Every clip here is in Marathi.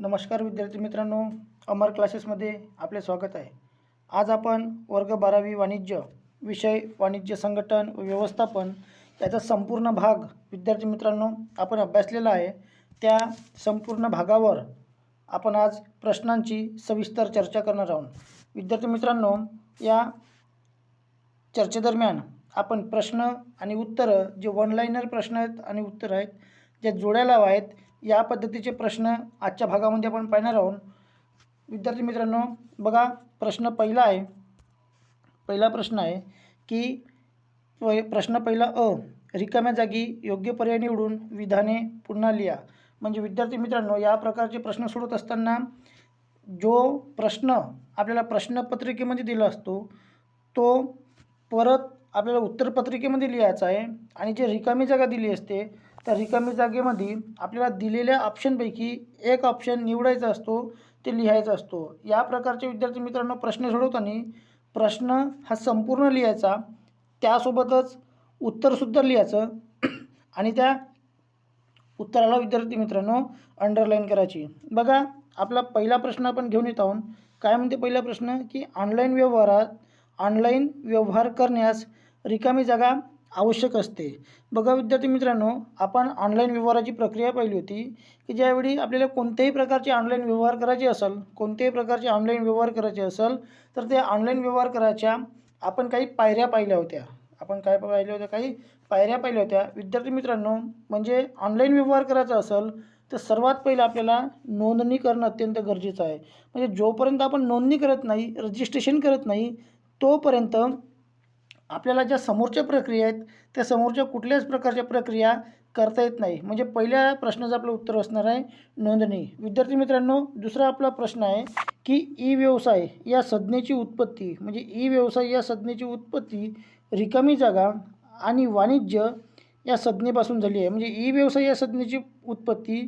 नमस्कार विद्यार्थी मित्रांनो अमर क्लासेसमध्ये आपले स्वागत आहे. आज आपण वर्ग बारावी वाणिज्य विषय वाणिज्य संघटन व व्यवस्थापन याचा संपूर्ण भाग विद्यार्थी मित्रांनो आपण अभ्यासलेला आहे. त्या संपूर्ण भागावर आपण आज प्रश्नांची सविस्तर चर्चा करणार आहोत. विद्यार्थी मित्रांनो या चर्चेदरम्यान आपण प्रश्न आणि उत्तरं जे वन लाईनर प्रश्न आहेत आणि उत्तरं आहेत जे जोड्या लावा आहेत या पद्धतीचे प्रश्न आजच्या भागामध्ये आपण पाहणार आहोत. विद्यार्थी मित्रांनो बघा प्रश्न पहिला आहे. पहिला प्रश्न आहे की प्रश्न पहिला अ रिकाम्या जागी योग्य पर्याय निवडून विधाने पुन्हा लिहा. म्हणजे विद्यार्थी मित्रांनो या प्रकारचे प्रश्न सोडत असताना जो प्रश्न आपल्याला प्रश्नपत्रिकेमध्ये दिला असतो तो परत आपल्याला उत्तरपत्रिकेमध्ये लिहायचा आहे आणि जे रिकामी जागा दिली असते त्या रिकामी जागेमध्ये आपल्याला दिलेल्या ऑप्शनपैकी एक ऑप्शन निवडायचा असतो ते लिहायचा असतो. या प्रकारचे विद्यार्थी मित्रांनो प्रश्न सोडवताना प्रश्न हा संपूर्ण लिहायचा. त्यासोबतच उत्तरसुद्धा लिहायचं. आणि त्या उत्तराला विद्यार्थी मित्रांनो अंडरलाईन करायची. बघा आपला पहिला प्रश्न आपण घेऊन येत आहोत. काय म्हणते पहिला प्रश्न? की ऑनलाईन व्यवहारात ऑनलाईन व्यवहार करण्यास रिकामी जागा आवश्यक असते. बघा विद्यार्थी मित्रांनो आपण ऑनलाईन व्यवहाराची प्रक्रिया पाहिली होती की ज्यावेळी आपल्याला कोणत्याही प्रकारचे ऑनलाईन व्यवहार करायचे असेल कोणत्याही प्रकारचे ऑनलाईन व्यवहार करायचे असेल तर ते ऑनलाईन व्यवहार करायच्या आपण काही पायऱ्या पाहिल्या होत्या. आपण काय पाहिल्या होत्या? काही पायऱ्या पाहिल्या होत्या. विद्यार्थी मित्रांनो म्हणजे ऑनलाईन व्यवहार करायचा असेल तर सर्वात पहिलं आपल्याला नोंदणी करणं अत्यंत गरजेचं आहे. म्हणजे जोपर्यंत आपण नोंदणी करत नाही रजिस्ट्रेशन करत नाही तोपर्यंत आपल्याला ज्या समोरच्या प्रक्रिया आहेत त्या समोरच्या कुठल्याच प्रकारच्या प्रक्रिया करता येत नाही. म्हणजे पहिल्या प्रश्नाचं आपलं उत्तर असणार आहे नोंदणी. विद्यार्थी मित्रांनो दुसरा आपला प्रश्न आहे की ई व्यवसाय या संज्ञेची उत्पत्ती म्हणजे ई व्यवसाय या संज्ञेची उत्पत्ती रिकामी जागा आणि वाणिज्य या संज्ञेपासून झाली आहे. म्हणजे ई व्यवसाय या संज्ञेची उत्पत्ती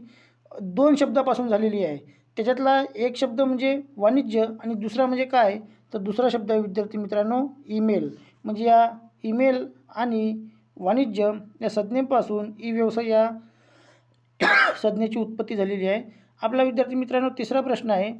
दोन शब्दापासून झालेली आहे. त्याच्यातला एक शब्द म्हणजे वाणिज्य आणि दुसरा म्हणजे काय? तर दुसरा शब्द आहे विद्यार्थी मित्रांनो ईमेल. म्हणजे या ईमेल आणि वाणिज्य या संज्ञेपासून ई व्यवसाय या संज्ञेची उत्पत्ती झालेली आहे. आपला विद्यार्थी मित्रांनो तिसरा प्रश्न आहे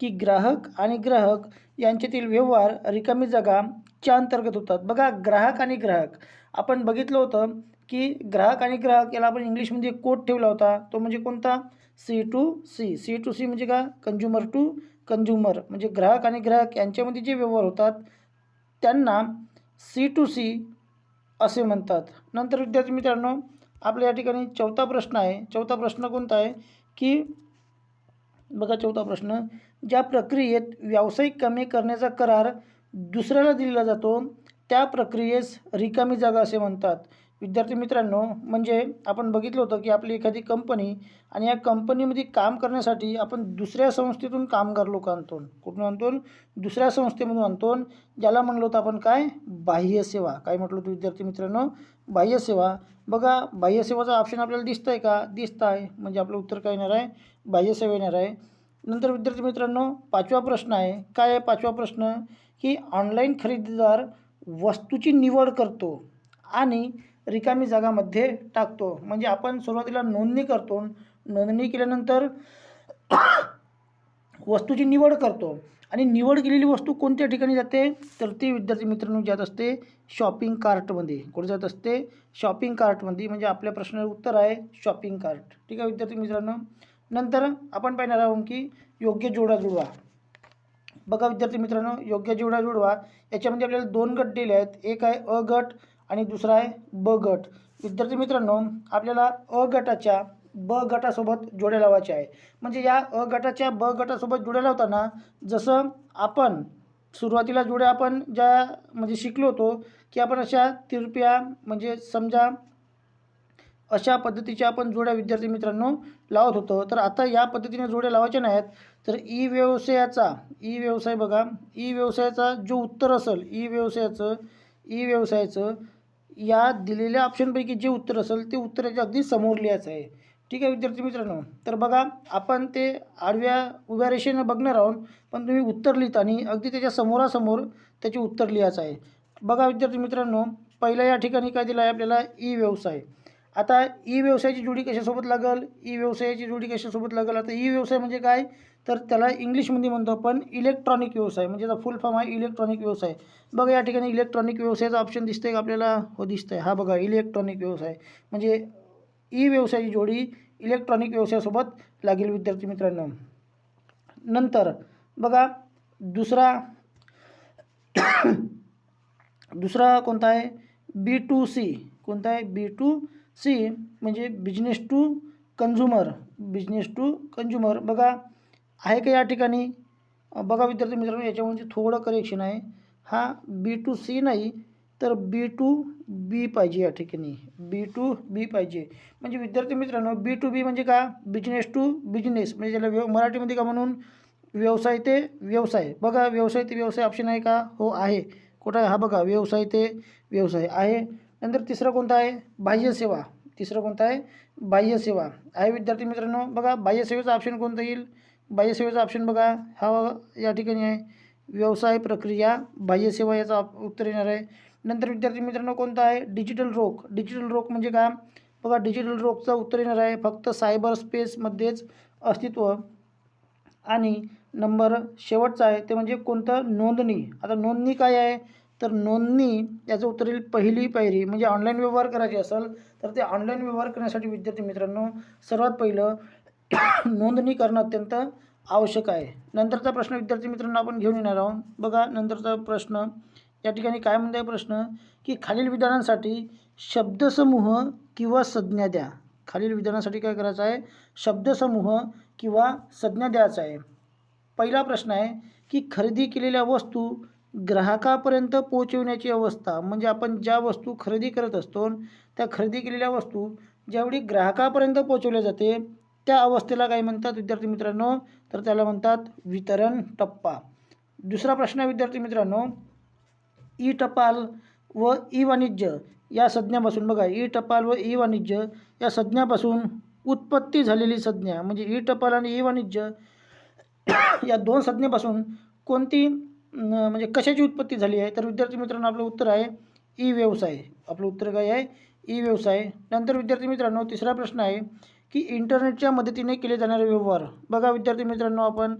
की ग्राहक आणि ग्राहक यांच्यातील व्यवहार रिकामी जागा च्या अंतर्गत होतात. बघा ग्राहक आणि ग्राहक. आपण बघितलं होतं की ग्राहक आणि ग्राहक याला आपण इंग्लिशमध्ये कोट ठेवला होता. तो म्हणजे कोणता? C to C. C to C म्हणजे का? कंझ्युमर टू कंझ्युमर म्हणजे ग्राहक आणि ग्राहक यांच्यामध्ये जे व्यवहार होतात त्यांना सी टू सी असे म्हणतात. नंतर विद्यार्थी मित्रांनो आपल्या या ठिकाणी चौथा प्रश्न आहे. चौथा प्रश्न कोणता आहे? की बघा चौथा प्रश्न ज्या प्रक्रियेत व्यावसायिक कामे करण्याचा करार दुसऱ्याला दिला जातो त्या प्रक्रियेस रिकामी जागा असे म्हणतात. विद्यार्थी मित्रांनो म्हणजे आपण बघितलं होतं की आपली एखादी कंपनी आणि या कंपनीमध्ये काम करण्यासाठी आपण दुसऱ्या संस्थेतून कामगार लोक आणतो. कुठून आणतो? दुसऱ्या संस्थेमधून आणतो. ज्याला म्हणलं होतं आपण काय? बाह्य सेवा. काय म्हटलं होतं विद्यार्थी मित्रांनो? बाह्य सेवा. बघा बाह्य सेवाचा ऑप्शन आपल्याला दिसतं आहे का? दिसतं आहे म्हणजे आपलं उत्तर काय येणार आहे? बाह्य सेवा येणार आहे. नंतर विद्यार्थी मित्रांनो पाचवा प्रश्न आहे. काय आहे पाचवा प्रश्न? की ऑनलाईन खरेदीदार वस्तूची निवड करतो. आणि रिकामी जागामध्ये टाकतो. म्हणजे आपण सुरुवातीला नोंदणी करतो. नोंदणी केल्यानंतर वस्तूची निवड करतो. आणि निवड केलेली वस्तू कोणत्या ठिकाणी जाते? तर ती विद्यार्थी मित्रांनो जात असते शॉपिंग कार्टमध्ये. कुठे जात असते? शॉपिंग कार्टमध्ये. म्हणजे आपल्या प्रश्नाचं उत्तर आहे शॉपिंग कार्ट. ठीक आहे विद्यार्थी मित्रांनो? नंतर आपण पाहणार आहोत की योग्य जोडा जुळवा. बघा विद्यार्थी मित्रांनो योग्य जोडा जुळवा. याच्यामध्ये आपल्याला दोन गट दिले आहेत. एक आहे अ गट आणि दुसरा आहे ब गट. विद्यार्थी मित्रांनो आपल्याला अ गटाच्या ब गटासोबत जोड्या लावायच्या आहे. म्हणजे या अ गटाच्या ब गटासोबत जोड्या लावताना जसं आपण सुरुवातीला जोड्या आपण ज्या म्हणजे शिकलो होतो की आपण अशा तिरप्या म्हणजे समजा अशा पद्धतीच्या आपण जोड्या विद्यार्थी मित्रांनो लावत होतो. तर आता या पद्धतीने जोड्या लावायच्या नाहीत. तर ई व्यवसायाचा ई व्यवसाय बघा. ई व्यवसायाचा जो उत्तर असेल ई व्यवसायाचं ई व्यवसायाचं या दिलेल्या ऑप्शनपैकी जे उत्तर असेल ते उत्तराच्या अगदी समोर लिहायचं आहे. ठीक आहे विद्यार्थी मित्रांनो? तर बघा आपण ते आडव्या उभ्या रेषेनं बघणार आहोत पण तुम्ही उत्तर लिहिताना अगदी त्याच्या समोरासमोर त्याचे उत्तर लिहायचं आहे. बघा विद्यार्थी मित्रांनो पहिल्या या ठिकाणी काय दिलं आहे आपल्याला? ई व्यवसाय. आता ई व्यवसायाची जोडी कशासोबत लागेल? ई व्यवसायाची जोडी कशासोबत लागेल? आता ई व्यवसाय म्हणजे काय? तर त्याला इंग्लिशमध्ये म्हणतो आपण इलेक्ट्रॉनिक व्यवसाय. म्हणजे त्याचा फुल फॉर्म आहे इलेक्ट्रॉनिक व्यवसाय. बघा या ठिकाणी इलेक्ट्रॉनिक व्यवसायाचा ऑप्शन दिसतंय का आपल्याला? हो दिसतंय. हा बघा इलेक्ट्रॉनिक व्यवसाय. म्हणजे ई व्यवसायाची जोडी इलेक्ट्रॉनिक व्यवसायासोबत लागेल विद्यार्थी मित्रांनो. नंतर बघा दुसरा दुसरा कोणता आहे? B to C. कोणता आहे? B to C. म्हणजे business to consumer business to consumer बघा आहे का या ठिकाणी? बघा विद्यार्थी मित्रांनो याच्यामध्ये थोडं करेक्शन आहे. हा बी टू सी नाही तर बी टू बी पाहिजे या ठिकाणी. बी टू बी पाहिजे. म्हणजे विद्यार्थी मित्रांनो बी टू बी म्हणजे का? बिझनेस टू बिझनेस म्हणजे ज्याला व्यव मराठीमध्ये का म्हणून? व्यवसाय ते व्यवसाय. बघा व्यवसाय ते व्यवसाय ऑप्शन आहे का? हो आहे. कुठं? आहे हा बघा व्यवसाय ते व्यवसाय आहे. नंतर तिसरं कोणतं आहे? बाह्यसेवा तिसरं कोणतं आहे? बाह्यसेवा आहे विद्यार्थी मित्रांनो बघा बाह्यसेवेचा ऑप्शन कोणतं येईल? बाह्यसेवेचा ऑप्शन बघा. हा या ठिकाणी आहे. व्यवसाय प्रक्रिया बाह्यसेवा याचा उत्तर येणार आहे. नंतर विद्यार्थी मित्रांनो कोणतं आहे? डिजिटल रोग डिजिटल रोग म्हणजे काय बघा डिजिटल रोगचं उत्तर येणार आहे. फक्त सायबर स्पेसमध्येच अस्तित्व. आणि नंबर शेवटचा आहे. ते म्हणजे कोणतं? नोंदणी. आता नोंदणी काय आहे? तर नोंदणी याचं उत्तर येईल पहिली पायरी. म्हणजे ऑनलाईन व्यवहार करायचे असेल तर ते ऑनलाईन व्यवहार करण्यासाठी विद्यार्थी मित्रांनो सर्वात पहिलं नोंदणी करणं अत्यंत आवश्यक आहे. नंतरचा प्रश्न विद्यार्थी मित्रांनो आपण घेऊन येणार आहोत. बघा नंतरचा प्रश्न या ठिकाणी काय म्हणते प्रश्न? की खालील विधानांसाठी शब्दसमूह किंवा संज्ञा द्या. खालील विधानासाठी काय करायचं आहे? शब्दसमूह किंवा संज्ञा द्यायचा आहे. पहिला प्रश्न आहे की खरेदी केलेल्या वस्तू ग्राहकापर्यंत पोहोचवण्याची अवस्था म्हणजे आपण ज्या वस्तू खरेदी करत असतो त्या खरेदी केलेल्या वस्तू ज्यावेळी ग्राहकापर्यंत पोहोचवल्या जाते त्या अवस्थेला काय म्हणतात विद्यार्थी मित्रांनो? तर त्याला म्हणतात वितरण टप्पा. दुसरा प्रश्न आहे विद्यार्थी मित्रांनो ई टपाल व ई वाणिज्य या संज्ञापासून बघा ई टपाल व ई वाणिज्य या संज्ञापासून उत्पत्ती झालेली संज्ञा म्हणजे ई टपाल आणि ई वाणिज्य या दोन संज्ञेपासून कोणती म्हणजे कशाची उत्पत्ती झाली आहे? तर विद्यार्थी मित्रांनो आपलं उत्तर आहे ई व्यवसाय. आपलं उत्तर काय आहे? ई व्यवसाय. नंतर विद्यार्थी मित्रांनो तिसरा प्रश्न आहे की इंटरनेटच्या मदतीने केले जाणारे व्यवहार. बघा विद्यार्थी मित्रांनो आपण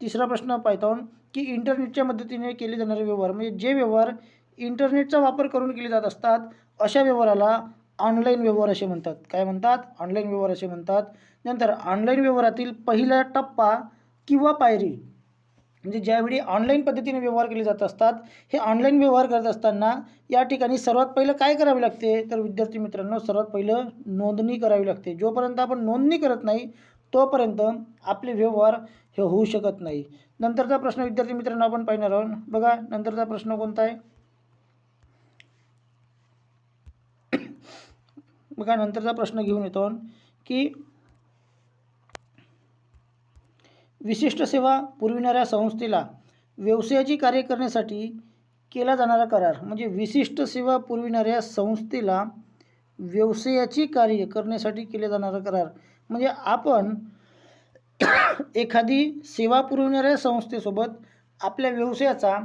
तिसरा प्रश्न पाहतो की इंटरनेटच्या मदतीने केले जाणारे व्यवहार. म्हणजे जे व्यवहार इंटरनेटचा वापर करून केले जात असतात अशा व्यवहाराला ऑनलाईन व्यवहार असे म्हणतात. काय म्हणतात? ऑनलाईन व्यवहार असे म्हणतात. नंतर ऑनलाईन व्यवहारातील पहिला टप्पा किंवा पायरी. म्हणजे ज्यावेळी ऑनलाईन पद्धतीने व्यवहार केले जात असतात हे ऑनलाईन व्यवहार करत असताना या ठिकाणी सर्वात पहिलं काय करावे लागते? तर विद्यार्थी मित्रांनो सर्वात पहिलं नोंदणी करावी लागते. जोपर्यंत आपण नोंदणी करत नाही तोपर्यंत आपले व्यवहार हे होऊ शकत नाही. नंतरचा प्रश्न विद्यार्थी मित्रांनो आपण पाहणार आहोत. बघा नंतरचा प्रश्न कोणता आहे? बघा नंतरचा प्रश्न घेऊन येतो की विशिष्ट सेवा पुरविणाऱ्या संस्थेला व्यवसायाची कार्य करण्यासाठी केला जाणारा करार म्हणजे विशिष्ट सेवा पुरविणाऱ्या संस्थेला व्यवसायाची कार्य करण्यासाठी केले जाणारा करार. म्हणजे आपण एखादी सेवा पुरविणाऱ्या संस्थेसोबत आपल्या व्यवसायाचा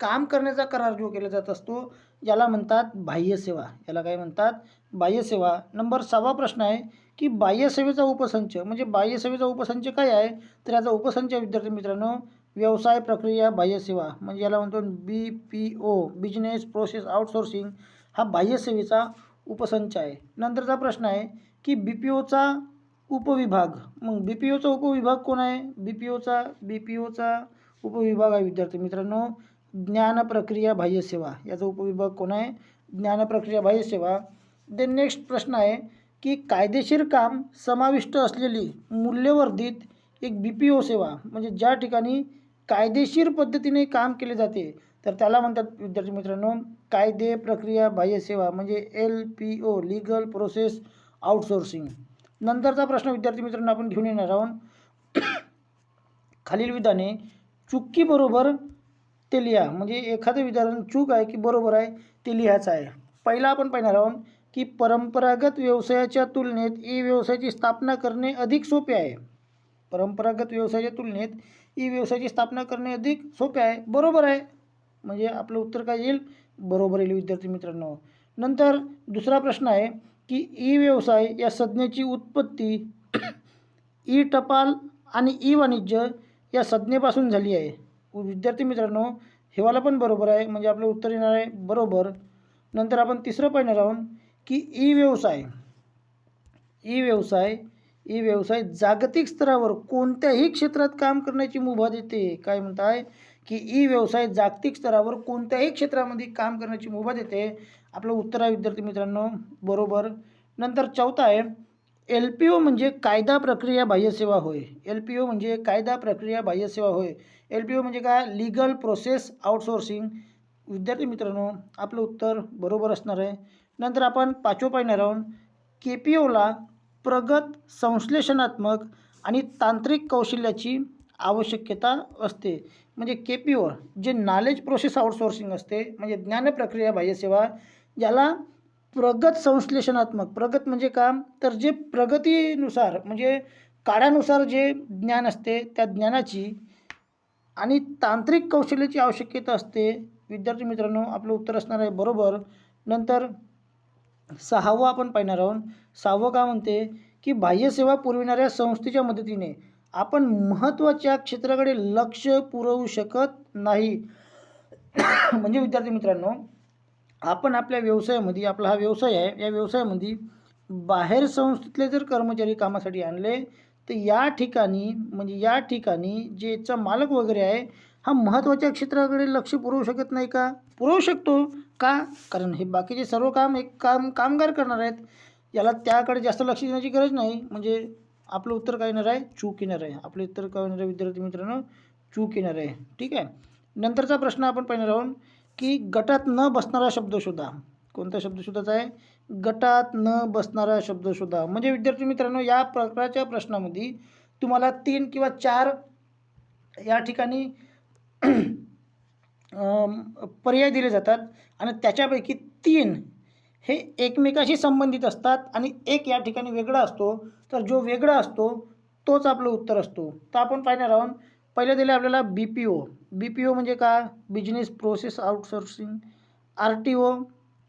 काम करण्याचा करार जो केला जात असतो याला म्हणतात बाह्य सेवा. याला काय म्हणतात? बाह्यसेवा. नंबर सहावा प्रश्न आहे की बाह्यसेवेचा उपसंच म्हणजे बाह्यसेवेचा उपसंच काय आहे? तर याचा उपसंच विद्यार्थी मित्रांनो व्यवसाय प्रक्रिया बाह्यसेवा. म्हणजे याला म्हणतो B P O business process outsourcing हा बाह्यसेवेचा उपसंच आहे. नंतरचा प्रश्न आहे की बी पी ओचा उपविभाग. मग बी पी ओचा उपविभाग कोण आहे? बी पी ओचा बी पी ओचा उपविभाग आहे विद्यार्थी मित्रांनो ज्ञान प्रक्रिया बाह्यसेवा. याचा उपविभाग कोण आहे? ज्ञान प्रक्रिया बाह्यसेवा. देन नेक्स्ट प्रश्न आहे की कायदेशीर काम समाविष्ट असलेली मूल्यवर्धित एक बी पी ओ सेवा म्हणजे ज्या ठिकाणी कायदेशीर पद्धतीने काम केले जाते तर त्याला म्हणतात विद्यार्थी मित्रांनो कायदे प्रक्रिया बाह्य सेवा म्हणजे L P O legal process outsourcing नंतरचा प्रश्न विद्यार्थी मित्रांनो आपण घेऊन येणार आहोत. खालील विधाने चुकीबरोबर ते लिहा. म्हणजे एखादं विधान चूक आहे की बरोबर आहे ते लिहायचं आहे. पहिला आपण पाहणार आहोत की परंपरागत व्यवसायाच्या तुलनेत ई व्यवसायाची स्थापना करणे अधिक सोपे आहे. परंपरागत व्यवसायाच्या तुलनेत ई व्यवसायाची स्थापना करणे अधिक सोपे आहे. बरोबर आहे. म्हणजे आपलं उत्तर काय येईल? बरोबर येईल विद्यार्थी मित्रांनो. नंतर दुसरा प्रश्न आहे की ई व्यवसाय या संज्ञेची उत्पत्ती ई टपाल आणि ई वाणिज्य या संज्ञेपासून झाली आहे. विद्यार्थी मित्रांनो हेवाला पण बरोबर आहे. म्हणजे आपलं उत्तर येणार आहे बरोबर. नंतर आपण तिसरं पाहणार आहोत. की ई व्यवसाय ई व्यवसाय ई व्यवसाय जागतिक स्तरावर कोणत्याही क्षेत्रात काम करण्याची मुभा देते. काय म्हणताय? की ई व्यवसाय जागतिक स्तरावर कोणत्याही क्षेत्रामध्ये काम करण्याची मुभा देते. आपलं उत्तर आहे विद्यार्थी मित्रांनो बरोबर. नंतर चौथा आहे एल पी ओ म्हणजे कायदा प्रक्रिया बाह्यसेवा होय. एल पी ओ म्हणजे कायदा प्रक्रिया बाह्यसेवा होय. एल पी ओ म्हणजे काय? Legal process outsourcing. विद्यार्थी मित्रांनो आपलं उत्तर बरोबर असणार आहे. नंतर आपण पाचवं राहून के पी ओला प्रगत संश्लेषणात्मक आणि तांत्रिक कौशल्याची आवश्यकता असते. म्हणजे के पी ओ जे नॉलेज प्रोसेस आउटसोर्सिंग असते म्हणजे ज्ञानप्रक्रिया बाह्यसेवा ज्याला प्रगत संश्लेषणात्मक प्रगत म्हणजे काम. तर जे प्रगतीनुसार म्हणजे काळानुसार जे ज्ञान असते त्या ज्ञानाची आणि तांत्रिक कौशल्याची आवश्यकता असते. विद्यार्थी मित्रांनो आपलं उत्तर असणार आहे बरोबर. नंतर सहावं आपण पाहणार आहोत. सहावं का म्हणते की बाह्यसेवा पुरविणाऱ्या संस्थेच्या मदतीने आपण महत्त्वाच्या क्षेत्राकडे लक्ष पुरवू शकत नाही. म्हणजे विद्यार्थी मित्रांनो आपण आपल्या व्यवसायामध्ये आपला हा व्यवसाय आहे या व्यवसायामध्ये बाहेर संस्थेतले जर कर्मचारी कामासाठी आणले तर या ठिकाणी म्हणजे या ठिकाणी जेचा मालक वगैरे आहे हा महत्त्वाच्या क्षेत्राकडे लक्ष पुरवू शकत नाही का? पुरवू शकतो. का? कारण हे बाकीचे सर्व काम एक काम कामगार करणार आहेत. याला त्याकडे जास्त लक्ष देण्याची गरज नाही. म्हणजे आपलं उत्तर काय येणार आहे? चूक येणार आहे. आपलं उत्तर काय येणार आहे विद्यार्थी मित्रांनो? चूक येणार आहे. ठीक आहे? नंतरचा प्रश्न आपण पाहणार आहोत की गटात न बसणारा शब्द शोधा. कोणता शब्द शोधाचा आहे? गटात न बसणारा शब्द शोधा. म्हणजे विद्यार्थी मित्रांनो या प्रकारच्या प्रश्नामध्ये तुम्हाला तीन किंवा चार या ठिकाणी पर्याय दिले जातात आणि त्याच्यापैकी तीन हे एकमेकाशी संबंधित असतात आणि एक या ठिकाणी वेगळा असतो. तर जो वेगळा असतो तोच आपलं उत्तर असतो. तर आपण पाहणार आहोत पहिलं दिलं आपल्याला बी P O B P O म्हणजे काय business process outsourcing R T O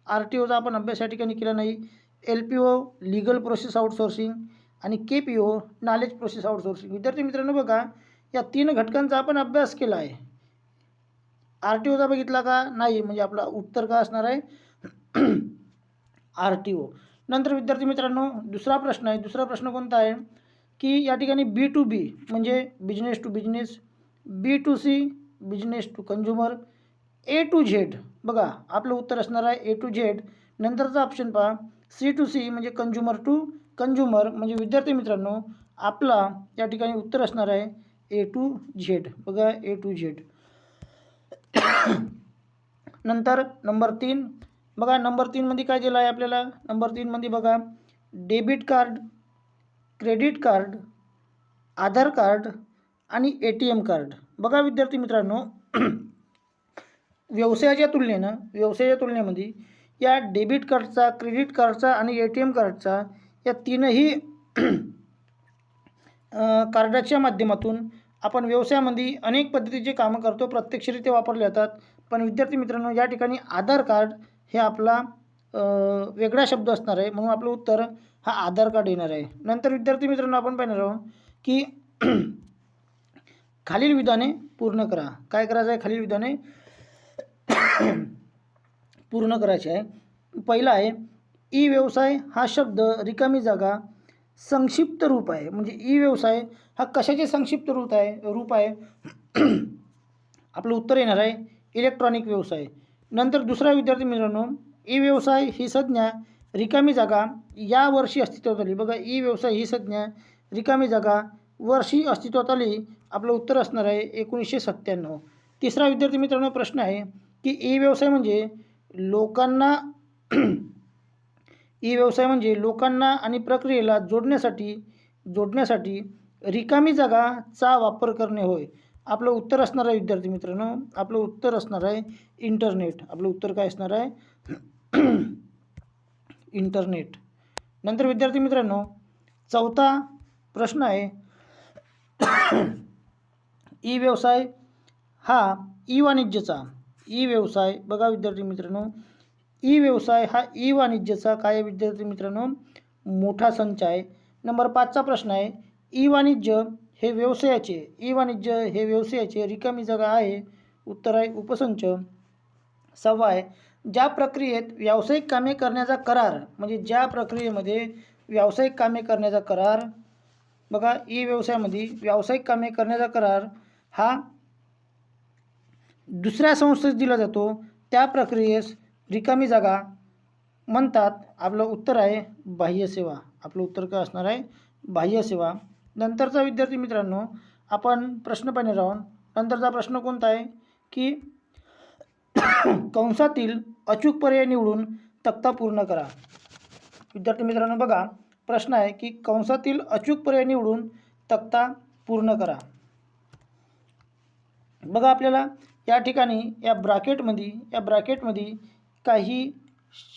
R T Ocha आपण अभ्यास या ठिकाणी केला नाही. L P O legal process outsourcing आणि K P O knowledge process outsourcing विद्यार्थी मित्रांनो बघा या तीन घटकांचा आपण अभ्यास केला आहे. आर टी ओचा बघितला का? नाही म्हणजे आपला उत्तर का असणार आहे? R T O. नंतर विद्यार्थी मित्रांनो दुसरा प्रश्न आहे. दुसरा प्रश्न कोणता आहे? की या ठिकाणी बी टू बी म्हणजे business to business B to C business to consumer A to Z बघा आपलं उत्तर असणार आहे ए टू झेड नंतरचा ऑप्शन पहा. सी टू सी म्हणजे कंझ्युमर टू कंझ्युमर म्हणजे विद्यार्थी मित्रांनो आपला या ठिकाणी उत्तर असणार आहे ए टू झेड बघा ए टू झेड नंतर नंबर तीन. बघा नंबर तीनमध्ये काय दिलं आहे आपल्याला? नंबर तीनमध्ये बघा debit card credit card Aadhaar card आणि ए टी एम कार्ड. बघा विद्यार्थी मित्रांनो व्यवसायाच्या तुलनेनं व्यवसायाच्या तुलनेमध्ये या डेबिट कार्डचा क्रेडिट कार्डचा आणि ए टी एम कार्डचा या तीनही कार्डाच्या माध्यमातून आपण व्यवसायामध्ये अनेक पद्धतीचे कामं करतो प्रत्यक्षरित्या वापरले जातात. पण विद्यार्थी मित्रांनो या ठिकाणी आधार कार्ड हे आपला वेगळा शब्द असणार आहे. म्हणून आपलं उत्तर हा आधार कार्ड येणार आहे. नंतर विद्यार्थी मित्रांनो आपण पाहणार आहोत की खालील विधाने पूर्ण करा. काय करायचं आहे? खालील विधाने पूर्ण करायचे आहे. पहिला आहे ई व्यवसाय हा शब्द रिकामी जागा संक्षिप्त रूप आहे. म्हणजे ई व्यवसाय हा कशाचे संक्षिप्त रूप आहे? रूप आहे. आपलं उत्तर येणार आहे. इलेक्ट्रॉनिक व्यवसाय. नंतर दुसरा विद्यार्थी मित्रांनो ई व्यवसाय ही संज्ञा रिकामी जागा या वर्षी अस्तित्वात आली. बघा ई व्यवसाय ही संज्ञा रिकामी जागा वर्षी अस्तित्वात आली. आपलं उत्तर असणार आहे एकोणीसशे सत्त्याण्णव. तिसरा विद्यार्थी मित्रांनो प्रश्न आहे की ई व्यवसाय म्हणजे लोकांना ई व्यवसाय म्हणजे लोकांना आणि प्रक्रियेला जोडण्यासाठी जोडण्यासाठी रिकामी जागाचा वापर करणे होय. आपलं उत्तर असणार आहे विद्यार्थी मित्रांनो. आपलं उत्तर असणार आहे इंटरनेट. आपलं उत्तर काय असणार आहे? इंटरनेट. नंतर विद्यार्थी मित्रांनो चौथा प्रश्न आहे. ई व्यवसाय हा ई वाणिज्यचा. ई व्यवसाय बघा विद्यार्थी मित्रांनो ई व्यवसाय हा ई वाणिज्याचा काय विद्यार्थी मित्रांनो मोठा संच आहे. नंबर पाचचा प्रश्न आहे ई वाणिज्य हे व्यवसायाचे ई वाणिज्य हे व्यवसायाचे रिकामी जागा आहे उत्तर आहे उपसंच. सहावा आहे ज्या प्रक्रियेत व्यावसायिक कामे करण्याचा करार म्हणजे ज्या प्रक्रियेमध्ये व्यावसायिक कामे करण्याचा करार बघा ई व्यवसायामध्ये व्यावसायिक कामे करण्याचा करार हा दुसऱ्या संस्थेस दिला जातो. त्या प्रक्रियेस रिकामी जागा म्हणतात आपलं उत्तर आहे बाह्य सेवा. आपलं उत्तर काय असणार आहे? बाह्य सेवा. नंतरचा विद्यार्थी मित्रांनो आपण प्रश्न पाहणार आहोत. नंतरचा प्रश्न कोणता आहे? की कंसातील अचूक पर्याय निवडून तक्ता पूर्ण करा. विद्यार्थी मित्रांनो बघा प्रश्न आहे की कंसातील अचूक पर्याय निवडून तक्ता पूर्ण करा. बघा आपल्याला या ठिकाणी या ब्रॅकेटमध्ये या ब्रॅकेटमध्ये काही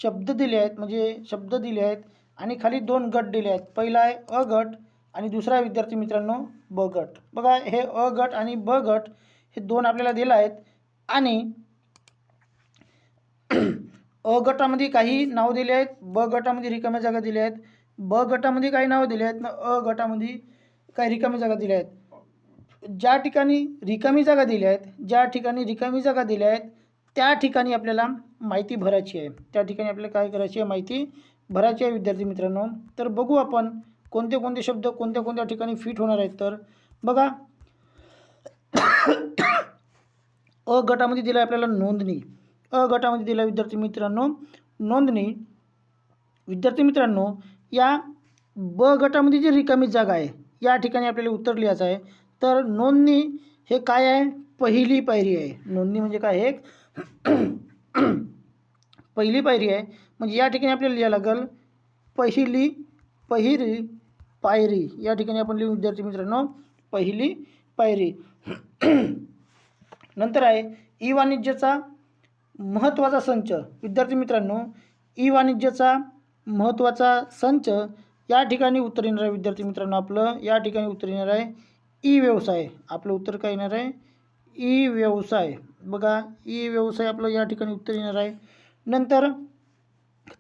शब्द दिले आहेत म्हणजे शब्द दिले आहेत आणि खाली दोन गट दिले आहेत. पहिला आहे अ गट आणि दुसरा विद्यार्थी मित्रांनो ब गट. बघा हे अ गट आणि ब गट हे दोन आपल्याला दिलं आहेत आणि अ गटामध्ये काही नाव दिले आहेत ब गटामध्ये रिकाम्या जागा दिल्या आहेत ब गटामध्ये काही नावं दिले आहेत ना अ गटामध्ये काही रिकामी जागा दिल्या आहेत. ज्या ठिकाणी रिकामी जागा दिल्या आहेत ज्या ठिकाणी रिकामी जागा दिल्या आहेत त्या ठिकाणी आपल्याला माहिती भरायची आहे. त्या ठिकाणी आपल्याला काय करायची आहे माहिती भरायची आहे विद्यार्थी मित्रांनो. तर बघू आपण कोणते कोणते शब्द कोणत्या कोणत्या ठिकाणी फिट होणार आहेत. तर बघा. अ गटामध्ये दिला आहे आपल्याला नोंदणी. अ गटामध्ये दिला विद्यार्थी मित्रांनो नोंदणी. विद्यार्थी मित्रांनो या ब गटामध्ये जी रिकामी जागा आहे या ठिकाणी आपल्याला उत्तर लिहायचं आहे. तर नोंदणी हे काय आहे? पहिली पायरी आहे. नोंदणी म्हणजे काय? एक पहिली पायरी आहे म्हणजे या ठिकाणी आपल्याला लिहायला लागेल पहिली पहिरी पायरी. या ठिकाणी आपण लिहू विद्यार्थी मित्रांनो पहिली पायरी. नंतर आहे ई वाणिज्याचा महत्त्वाचा संच. विद्यार्थी मित्रांनो ई वाणिज्याचा महत्त्वाचा संच या ठिकाणी उत्तर येणार आहे विद्यार्थी मित्रांनो आपलं. या ठिकाणी उत्तर येणार आहे ई व्यवसाय. आपलं उत्तर काय येणार आहे? ई व्यवसाय. बघा ई व्यवसाय आपलं या ठिकाणी उत्तर येणार आहे. नंतर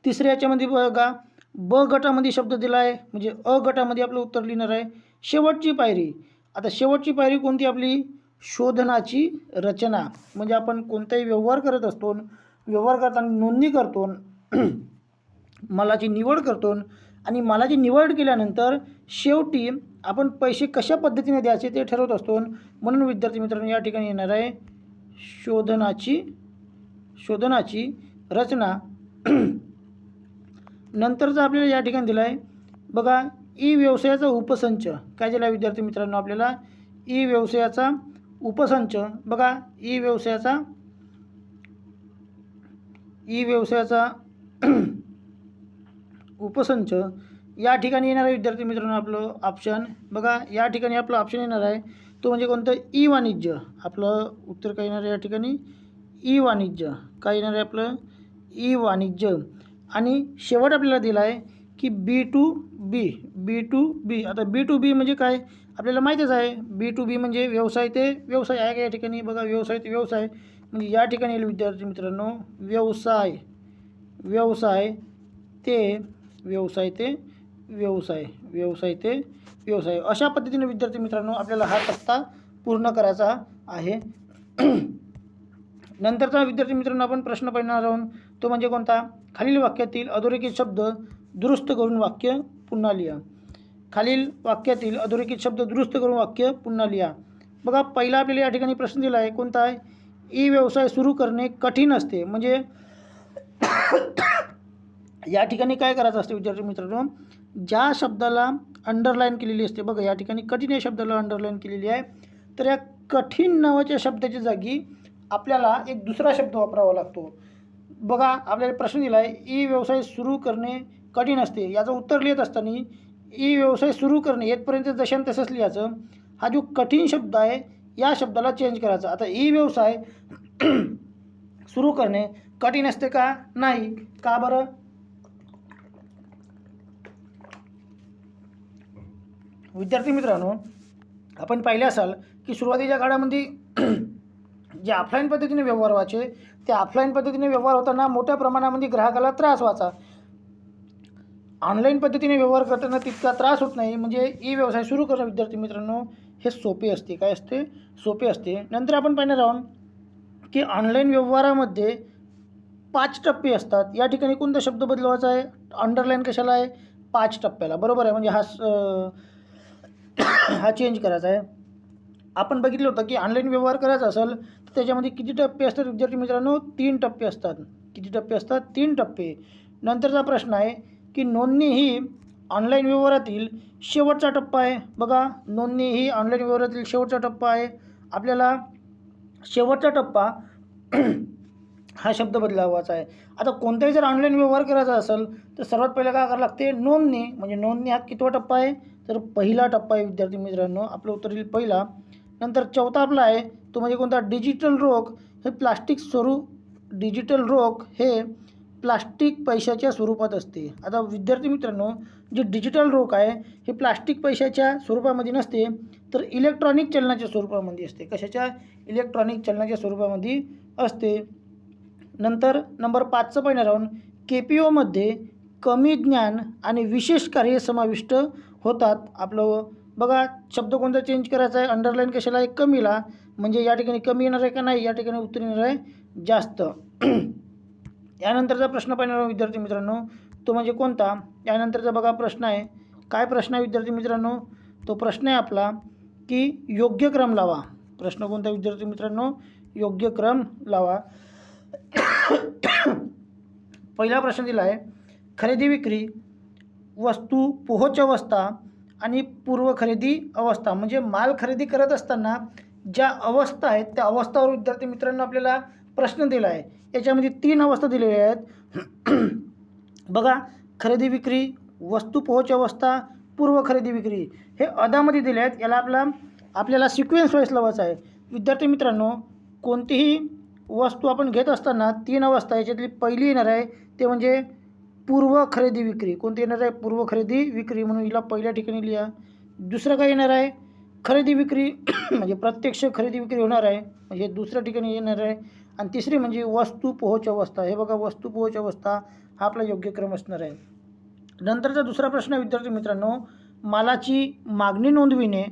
तिसऱ्या याच्यामध्ये बघा ब गटामध्ये शब्द दिला आहे म्हणजे अ गटामध्ये आपलं उत्तर लिहिणार आहे शेवटची पायरी. आता शेवटची पायरी कोणती आपली? शोधनाची रचना. म्हणजे आपण कोणताही व्यवहार करत असतो व्यवहार करताना नोंदणी करतो मालाची निवड करतो आणि मालाची निवड केल्यानंतर शेवटी आपण पैसे कशा पद्धतीने द्यायचे ते ठरवत असतो. म्हणून विद्यार्थी मित्रांनो या ठिकाणी येणार आहे. शोधनाची शोधनाची रचना. नंतरचं आपल्याला या ठिकाणी दिलं आहे बघा ई व्यवसायाचा उपसंच. काय दिला आहे विद्यार्थी मित्रांनो आपल्याला? ई व्यवसायाचा उपसंच. बघा ई व्यवसायाचा ई व्यवसायाचा उपसंच. या ठिकाणी येणार आहे विद्यार्थी मित्रांनो आपलं ऑप्शन बघा या ठिकाणी आपलं ऑप्शन येणार आहे. तो म्हणजे कोणतं? ई वाणिज्य. आपलं उत्तर काय येणार आहे या ठिकाणी? ई वाणिज्य. काय येणार आहे आपलं? ई वाणिज्य. आणि शेवट आपल्याला दिला आहे की बी टू बी. बी टू बी. आता बी टू बी म्हणजे काय? आपल्याला माहीतच आहे. बी टू बी म्हणजे व्यवसाय ते व्यवसाय आहे का या ठिकाणी? बघा व्यवसाय ते व्यवसाय. म्हणजे या ठिकाणी येईल विद्यार्थी मित्रांनो व्यवसाय. व्यवसाय ते व्यवसाय ते व्यवसाय. व्यवसाय ते व्यवसाय. अशा पद्धतीने विद्यार्थी मित्रांनो आपल्याला हा तक्ता पूर्ण करायचा आहे. नंतरचा विद्यार्थी मित्रांनो आपण प्रश्न पाहणार आहोत. तो म्हणजे कोणता? खालील वाक्यातील अधोरेखित शब्द दुरुस्त करून वाक्य पुन्हा लिहा. खालील वाक्यातील अधोरेखित शब्द दुरुस्त करून वाक्य पुन्हा लिहा. बघा पहिला आपल्याला या ठिकाणी प्रश्न दिला आहे कोणता आहे? ई व्यवसाय सुरू करणे कठीण असते. म्हणजे या ठिकाणी काय करायचं असते विद्यार्थी मित्रांनो? ज्या शब्दाला अंडरलाईन केलेली असते. बघा या ठिकाणी कठीण या शब्दाला अंडरलाईन केलेली आहे. तर या कठीण नावाच्या शब्दाच्या जागी आपल्याला एक दुसरा शब्द वापरावा लागतो. बघा आपल्याला प्रश्न दिला आहे ई व्यवसाय सुरू करणे कठीण असते. याचं उत्तर लिहित असताना ई व्यवसाय सुरू करणे येतपर्यंत जशान तसंच लिहायचं. हा जो कठीण शब्द आहे या शब्दाला चेंज करायचा. आता ई व्यवसाय सुरू करणे कठीण असते का? नाही. का बरं? विद्यार्थी मित्रांनो आपण पाहिले असाल की सुरुवातीच्या काळामध्ये जे ऑफलाईन पद्धतीने व्यवहार व्हायचे ते ऑफलाईन पद्धतीने व्यवहार होताना मोठ्या प्रमाणामध्ये ग्राहकाला त्रास व्हायचा. ऑनलाईन पद्धतीने व्यवहार करताना तितका त्रास होत नाही. म्हणजे ई व्यवसाय सुरू करणं विद्यार्थी मित्रांनो. हे सोपे असते. काय असते? सोपे असते. नंतर आपण पाहणार आहोत की ऑनलाईन व्यवहारामध्ये पाच टप्पे असतात. या ठिकाणी कोणता शब्द बदलवायचा आहे? अंडरलाईन कशाला आहे? पाच टप्प्याला. बरोबर आहे. म्हणजे हा स- हा चेंज करायचा आहे. आपण बघितलं होतं की ऑनलाईन व्यवहार करायचा असेल तर त्याच्यामध्ये किती टप्पे असतात? विद्यार्थी मित्रांनो तीन टप्पे असतात. किती टप्पे असतात? तीन टप्पे. नंतरचा प्रश्न आहे की नोंदणी ही ऑनलाईन व्यवहारातील शेवटचा टप्पा आहे. बघा नोंदणी ही ऑनलाईन व्यवहारातील शेवटचा टप्पा आहे. आपल्याला शेवटचा टप्पा हा शब्द बदलावाचा आहे. आता कोणताही जर ऑनलाईन व्यवहार करायचा असेल तर सर्वात पहिलं काय करावं लागते? नोंदणी. म्हणजे नोंदणी हा कितवा टप्पा आहे? तर पहिला टप्पा आहे विद्यार्थी मित्रांनो. आपलं उत्तर येईल पहिला. नंतर चौथा आपला आहे तो म्हणजे कोणता? डिजिटल रोख. हे प्लास्टिक स्वरूप डिजिटल रोख हे प्लास्टिक पैशाच्या स्वरूपात असते. आता विद्यार्थी मित्रांनो जे डिजिटल रोख आहे हे प्लास्टिक पैशाच्या स्वरूपामध्ये नसते तर इलेक्ट्रॉनिक चलनाच्या स्वरूपामध्ये असते. कशाच्या? इलेक्ट्रॉनिक चलनाच्या स्वरूपामध्ये असते. नंतर नंबर पाचचं पहिलं राहून के पी ओमध्ये कमी ज्ञान आणि विशेष कार्य समाविष्ट होतात आपलं. बघा शब्द कोणता चेंज करायचा आहे? अंडरलाईन कशाला आहे? कमीला. म्हणजे या ठिकाणी कमी येणार आहे का नाही? या ठिकाणी उत्तर येणार आहे जास्त. यानंतरचा प्रश्न पाहिजे विद्यार्थी मित्रांनो तो म्हणजे कोणता? यानंतरचा बघा प्रश्न आहे. काय प्रश्न आहे विद्यार्थी मित्रांनो? तो प्रश्न आहे आपला की योग्य क्रम लावा. प्रश्न कोणता विद्यार्थी मित्रांनो? योग्य क्रम लावा. पहिला प्रश्न दिला आहे खरेदी विक्री वस्तू पोहोच अवस्था आणि पूर्व खरेदी अवस्था. म्हणजे माल खरेदी करत असताना ज्या अवस्था आहेत त्या अवस्थावर विद्यार्थी मित्रांनो आपल्याला प्रश्न दिला आहे याच्यामध्ये तीन अवस्था दिलेल्या आहेत. बघा खरेदी विक्री वस्तू पोहोच अवस्था पूर्व खरेदी विक्री. हे अदामध्ये दिले आहेत. याला आपला आपल्याला सिक्वेन्स वाईज लावायचा आहे. विद्यार्थी मित्रांनो कोणतीही वस्तू आपण घेत असताना तीन अवस्था याच्यातली पहिली येणार आहे ते म्हणजे पूर्व खरेदी विक्री. कोणती येणार आहे? पूर्व खरेदी विक्री म्हणून हिला पहिल्या ठिकाणी लिहा. दुसरं काय येणार आहे? खरेदी विक्री म्हणजे प्रत्यक्ष खरेदी विक्री होणार आहे. म्हणजे दुसऱ्या ठिकाणी येणार आहे. आणि तिसरी म्हणजे वस्तू पोहोच अवस्था. हे बघा वस्तू पोहोच अवस्था हा आपला योग्य क्रम असणार आहे. नंतरचा दुसरा प्रश्न आहे विद्यार्थी मित्रांनो. मालाची मागणी नोंदविणे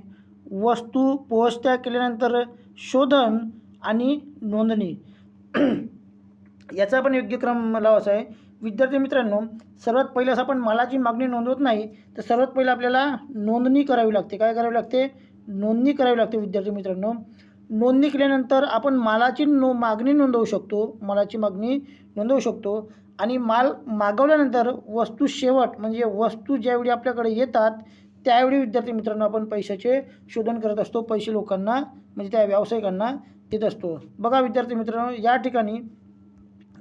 वस्तू पोहोचत्या केल्यानंतर शोधन आणि नोंदणी. याचा पण योग्य क्रम लावायचा आहे. विद्यार्थी मित्रांनो सर्वात पहिल्यास आपण मालाची मागणी नोंदवत नाही तर सर्वात पहिलं आपल्याला नोंदणी करावी लागते. काय करावी लागते? नोंदणी करावी लागते विद्यार्थी मित्रांनो. नोंदणी केल्यानंतर आपण मालाची नो मागणी नोंदवू शकतो. मालाची मागणी नोंदवू शकतो. आणि माल मागवल्यानंतर वस्तू शेवट म्हणजे वस्तू ज्यावेळी आपल्याकडे येतात त्यावेळी विद्यार्थी मित्रांनो आपण पैशाचे शोधन करत असतो. पैसे लोकांना म्हणजे त्या व्यावसायिकांना. देत असतो. बघा विद्यार्थी मित्रांनो या ठिकाणी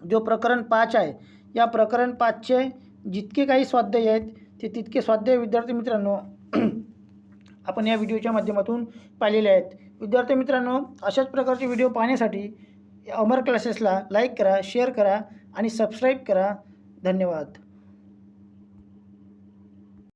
जो प्रकरण पाच आहे या प्रकरण पाचचे जितके काही स्वाध्याय आहेत ते तितके स्वाध्याय विद्यार्थी मित्रांनो आपण या व्हिडिओच्या माध्यमातून पाहिलेले आहेत. विद्यार्थी मित्रांनो अशाच प्रकारचे व्हिडिओ पाहण्यासाठी अमर क्लासेसला लाईक करा शेअर करा आणि सबस्क्राईब करा. धन्यवाद.